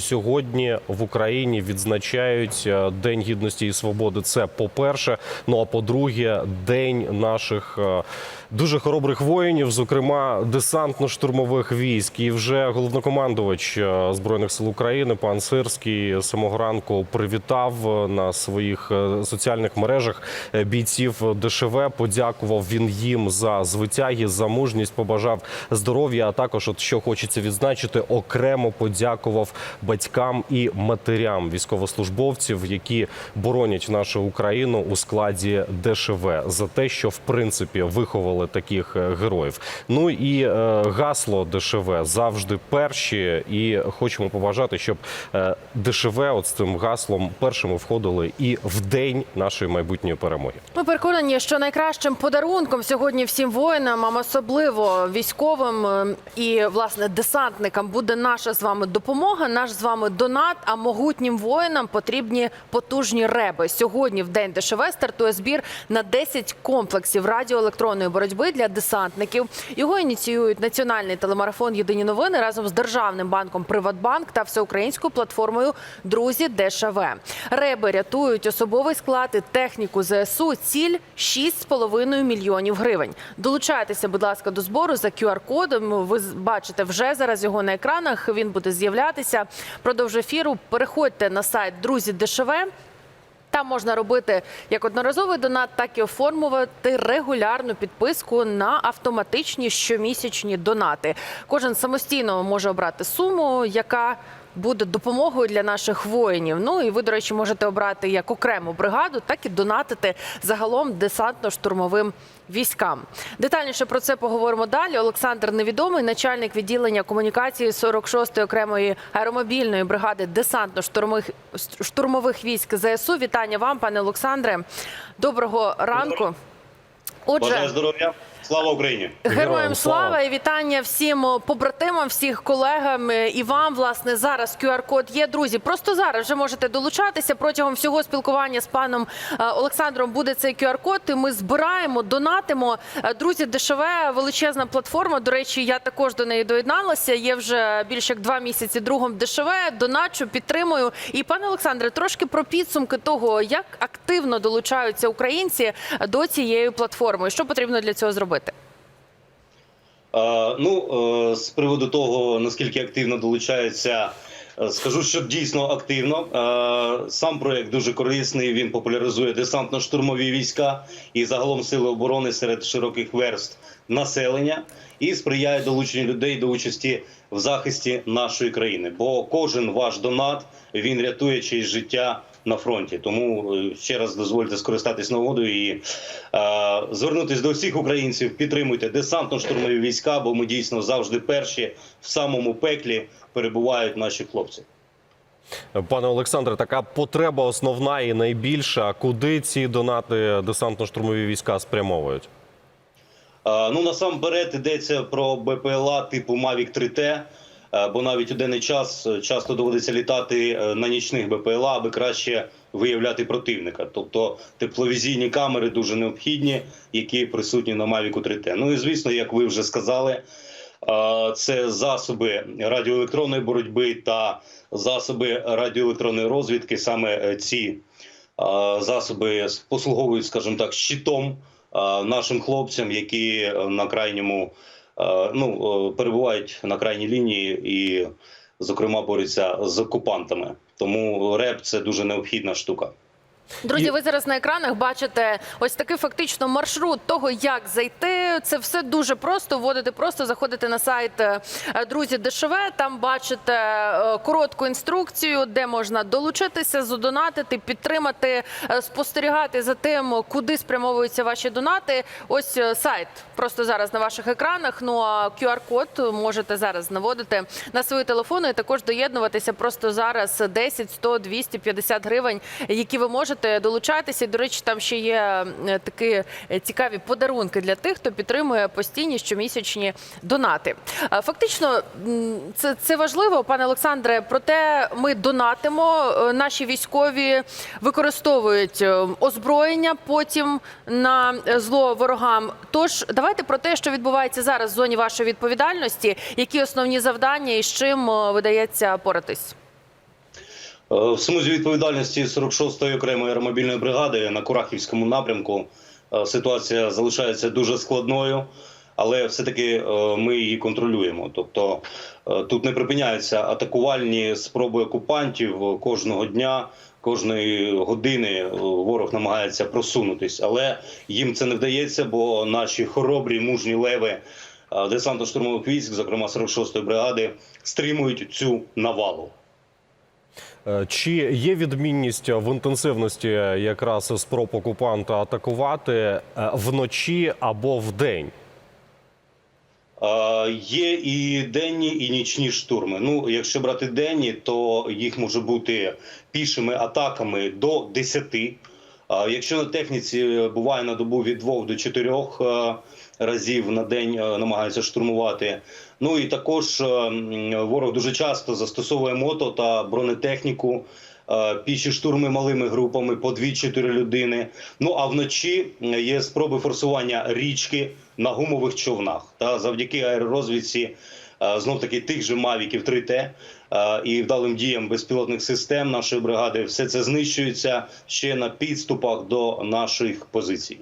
Сьогодні в Україні відзначають е, День гідності і свободи. Це по-перше. Ну а по-друге, день наших е, дуже хоробрих воїнів, зокрема десантно-штурмових військ. І вже головнокомандувач е, збройних сил України, пан Сирський, самого ранку привітав на своїх соціальних мережах бійців ДШВ. Подякував він їм за звитяги, за мужність, побажав здоров'я. А також, от що хочеться відзначити, окремо подякував батькам і матерям військовослужбовців, які боронять нашу Україну у складі ДШВ за те, що в принципі виховали таких е, героїв. Ну і е, гасло ДШВ завжди перші, і хочемо побажати, щоб е, ДШВ от з цим гаслом першими входили і в день нашої майбутньої перемоги. Ми переконані, що найкращим подарунком сьогодні всім воїнам, а особливо військовим е, і власне десантникам, буде наша з вами допомога, наш з вами донат. А могутнім воїнам потрібні потужні реби. Сьогодні в день ДШВ стартує збір на 10 комплексів радіоелектронної боротьби для десантників. Його ініціюють національний телемарафон Єдині новини разом з державним банком Приватбанк та всеукраїнською платформою Друзі ДШВ. Реби рятують особовий склад і техніку ЗСУ. Ціль 6,5 мільйонів гривень. Долучайтеся, будь ласка, до збору за QR-кодом. Ви бачите вже зараз його на екранах. Він буде з'являтися. Продовж ефіру переходьте на сайт Друзі ДШВ. Там можна робити як одноразовий донат, так і оформувати регулярну підписку на автоматичні щомісячні донати. Кожен самостійно може обрати суму, яка буде допомогою для наших воїнів. Ну і ви, до речі, можете обрати як окрему бригаду, так і донатити загалом десантно-штурмовим військам. Детальніше про це поговоримо далі. Олександр Невідомий, начальник відділення комунікації 46-ї окремої аеромобільної бригади десантно-штурмових штурмових військ ЗСУ. Вітання вам, пане Олександре. Доброго ранку. Отже, здоров'я. Слава Україні! героям Героям слава. слава і вітання всім побратимам, всіх колегам е, і вам. Власне, зараз QR-код є. Друзі, просто зараз вже можете долучатися. Протягом всього спілкування з паном е, Олександром буде цей QR-код. І ми збираємо, донатимо. Е, Друзі, ДШВ величезна платформа. До речі, я також до неї доєдналася. Є вже більше як два місяці другом ДШВ. Доначу, підтримую. І пане Олександре, трошки про підсумки того, як активно долучаються українці до цієї платформи. Що потрібно для цього зробити? Е, ну е, з приводу того наскільки активно долучаються, е, скажу, що дійсно активно. Сам проект дуже корисний. Він популяризує десантно-штурмові війська і загалом сили оборони серед широких верств населення і сприяє долученню людей до участі в захисті нашої країни. Бо кожен ваш донат він рятує чиєсь життя на фронті. Тому е, ще раз дозвольте скористатись нагодою і е, звернутися до всіх українців. Підтримуйте десантно-штурмові війська, бо ми дійсно завжди перші в самому пеклі перебувають наші хлопці. Пане Олександре, така потреба основна і найбільша. Куди ці донати десантно-штурмові війська спрямовують? Е, Ну насамперед йдеться про БПЛА типу 3T, е, бо навіть у денний час е, часто доводиться літати е, на нічних БПЛА, аби краще виявляти противника. Тобто тепловізійні камери дуже необхідні, які присутні на Mavic 3T. Ну і звісно, як ви вже сказали, е, це засоби радіоелектронної боротьби та засоби радіоелектронної розвідки. Саме е, ці е, засоби послуговують, скажімо так, щитом е, нашим хлопцям, які е, на крайньому е, ну, е, перебувають на крайній лінії і, зокрема, борються з окупантами. Тому реп це дуже необхідна штука. Друзі, ви зараз на екранах бачите ось такий фактично маршрут того, як зайти. Це все дуже просто. Вводите просто, заходите на сайт е, друзі ДШВ. Там бачите е, коротку інструкцію, де можна долучитися, задонатити, підтримати, е, спостерігати за тим, куди спрямовуються ваші донати. Ось сайт просто зараз на ваших екранах. Ну а QR-код можете зараз наводити на свої телефони і також доєднуватися просто зараз 10, 100, 250 гривень, які ви можете долучатися. До речі, там ще є такі цікаві подарунки для тих, хто підтримує постійні щомісячні донати. Е, Фактично, це, це важливо, пане Олександре. Проте ми донатимо. е, Наші військові використовують е, озброєння потім на зло ворогам. Тож давайте про те, що відбувається зараз в зоні вашої відповідальності, які основні завдання і з чим видається поратись. В смузі відповідальності 46-ї окремої аеромобільної бригади на Курахівському напрямку ситуація залишається дуже складною, але все-таки е, ми її контролюємо. Тобто е, тут не припиняються атакувальні спроби окупантів кожного дня. Кожної години е, ворог намагається просунутись, але їм це не вдається, бо наші хоробрі мужні леви е, десантно-штурмових військ, зокрема 46-ї бригади, стримують цю навалу. Е, Чи є відмінність в інтенсивності якраз спроб окупанта атакувати е, вночі або вдень? Е, Є і денні, і нічні штурми. Ну, якщо брати денні, то їх може бути пішими атаками до 10. Е, Якщо на техніці буває на добу від 2 до 4 е, разів на день е, намагаються штурмувати. Ну і також е, ворог дуже часто застосовує мото та бронетехніку. е, Піші штурми малими групами по 2-4 людини. Ну а вночі е, є спроби форсування річки на гумових човнах. Та завдяки аеророзвідці знов таки тих же мавіків 3Т е, і вдалим діям безпілотних систем нашої бригади, все це знищується ще на підступах до наших позицій.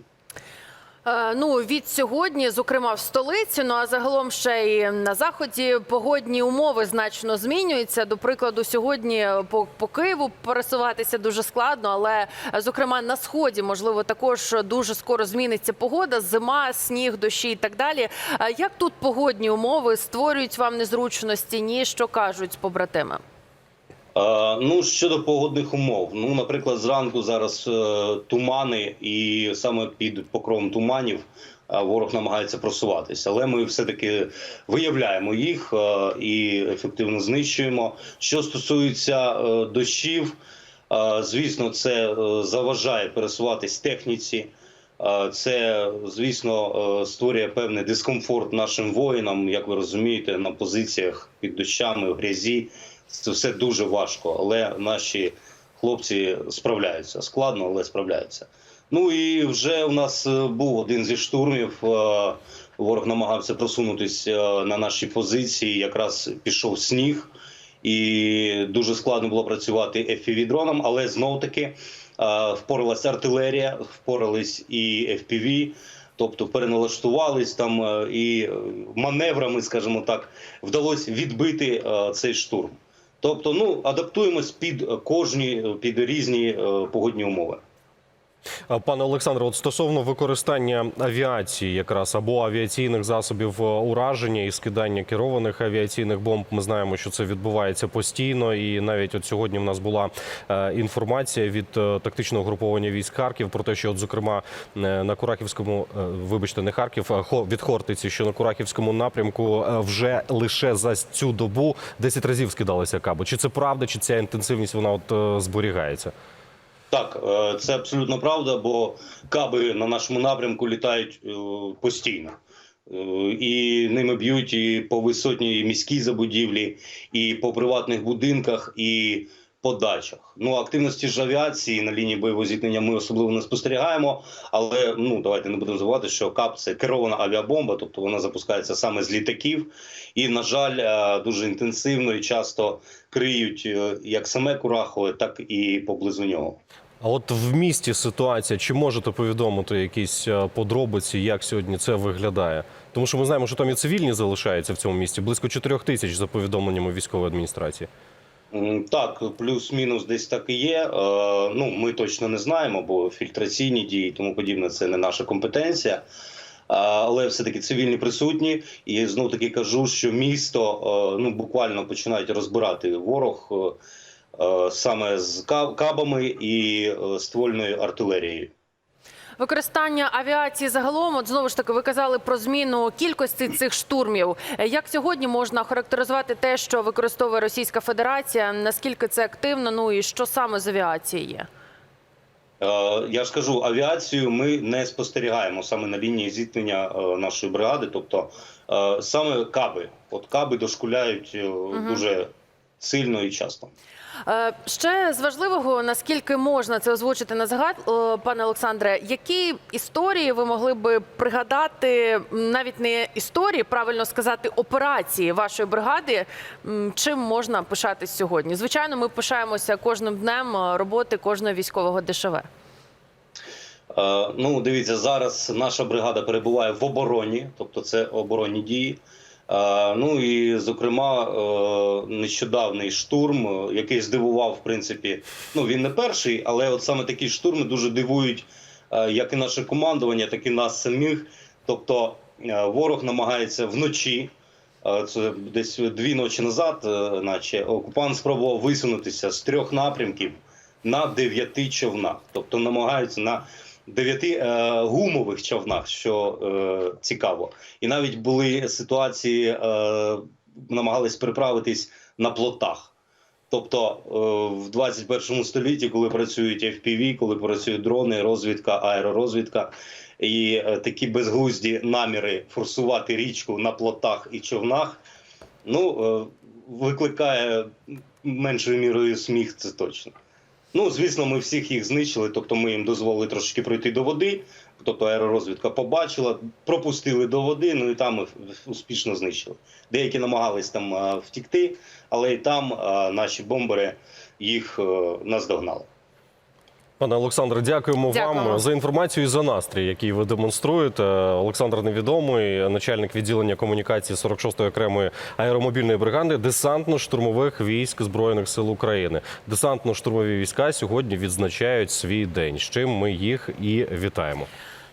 Е, Ну від сьогодні, зокрема в столиці, ну а загалом ще й на заході погодні умови значно змінюються. До прикладу, сьогодні по, по Києву пересуватися дуже складно, але зокрема на сході, можливо, також дуже скоро зміниться погода, зима, сніг, дощі і так далі. Е, Як тут погодні умови створюють вам незручності? Ні, що кажуть побратими? Е, Ну щодо погодних умов, ну наприклад, зранку зараз е, тумани, і саме під покровом туманів е, ворог намагається просуватися. Але ми все-таки виявляємо їх і ефективно знищуємо. Що стосується дощів, звісно, це заважає пересуватись техніці. Це, звісно, створює певний дискомфорт нашим воїнам, як ви розумієте, на позиціях під дощами, в грязі. Це все дуже важко, але наші хлопці справляються. Складно, але справляються. Ну і вже у нас е, був один зі штурмів. е, Ворог намагався просунутися е, на наші позиції. Якраз пішов сніг, і дуже складно було працювати FPV-дроном, але знов таки впоралась артилерія, впорались і FPV, тобто переналаштувались там і маневрами, скажімо так, вдалося відбити цей штурм. Тобто, ну адаптуємось під кожні під різні е, погодні умови. Е, Пане Олександре, от стосовно використання авіації, якраз або авіаційних засобів е, ураження і скидання керованих авіаційних бомб, ми знаємо, що це відбувається постійно. І навіть от сьогодні в нас була е, інформація від тактичного груповання військ Харків про те, що, от, зокрема, на Курахівському, е, вибачте, не Харків, від Хортиці, що на Курахівському напрямку вже лише за цю добу 10 разів скидалися каби. Чи це правда, чи ця інтенсивність вона от зберігається? Так, е, це абсолютно правда, бо каби на нашому напрямку літають е, постійно. Е, І ними б'ють і по висотній міській забудівлі, і по приватних будинках, і по дачах. Ну, активності ж авіації на лінії бойового зіткнення ми особливо не спостерігаємо. Але ну давайте не будемо забувати, що КАП це керована авіабомба, тобто вона запускається саме з літаків, і на жаль, дуже інтенсивно і часто криють як саме Курахове, так і поблизу нього. А от в місті ситуація, чи можете повідомити якісь е, подробиці, як сьогодні це виглядає? Тому що ми знаємо, що там і цивільні залишаються в цьому місті близько 4 тисяч за повідомленнями військової адміністрації. Так, плюс-мінус десь так і є. Е, Ну, ми точно не знаємо, бо фільтраційні дії і тому подібне це не наша компетенція. А, Але все-таки цивільні присутні, і знов таки кажу, що місто е, ну буквально починають розбирати ворог е, е, саме з кабами і е, ствольною артилерією. Використання авіації загалом, от знову ж таки, ви казали про зміну кількості цих штурмів. Е, Як сьогодні можна характеризувати те, що використовує Російська Федерація? Наскільки це активно? Ну і що саме з авіації є? Е, Я ж кажу, авіацію ми не спостерігаємо саме на лінії зіткнення е, нашої бригади. Тобто е, саме каби, от каби дошкуляють е, дуже сильно і часто. Е, Ще з важливого, наскільки можна це озвучити на загад, е, пане Олександре, які історії ви могли би пригадати, навіть не історії, правильно сказати, операції вашої бригади, чим можна пишатись сьогодні? Звичайно, ми пишаємося кожним днем е, роботи кожного військового ДШВ. Е, Ну, дивіться, зараз наша бригада перебуває в обороні, тобто це оборонні дії. Е, Ну і зокрема, е, нещодавний штурм, е, який здивував, в принципі, ну він не перший, але от саме такі штурми дуже дивують як і наше командування, так і нас самих. Тобто ворог намагається вночі. Це десь дві ночі назад, наче окупант спробував висунутися з трьох напрямків на дев'яти човнах, тобто намагаються на дев'яти е, гумових човнах, що е, цікаво. І навіть були ситуації, е, намагались переправитись на плотах. Тобто в 21 столітті, коли працюють FPV, коли працюють дрони, розвідка, аеророзвідка, і такі безглузді наміри форсувати річку на плотах і човнах, ну викликає меншою мірою сміх, це точно. Ну, звісно, ми всіх їх знищили, тобто ми їм дозволили трошки пройти до води. Тобто аеророзвідка побачила, пропустили до води, ну і там успішно знищили. Деякі намагались там втікти, але і там наші бомбери їх е, наздогнали. Пане Олександре, дякуємо, Дякуємо. вам за інформацію і за настрій, який ви демонструєте. Олександр Невідомий, начальник відділення комунікації 46-ї окремої аеромобільної бригади десантно-штурмових військ збройних сил України. Десантно-штурмові війська сьогодні відзначають свій день. З чим ми їх і вітаємо.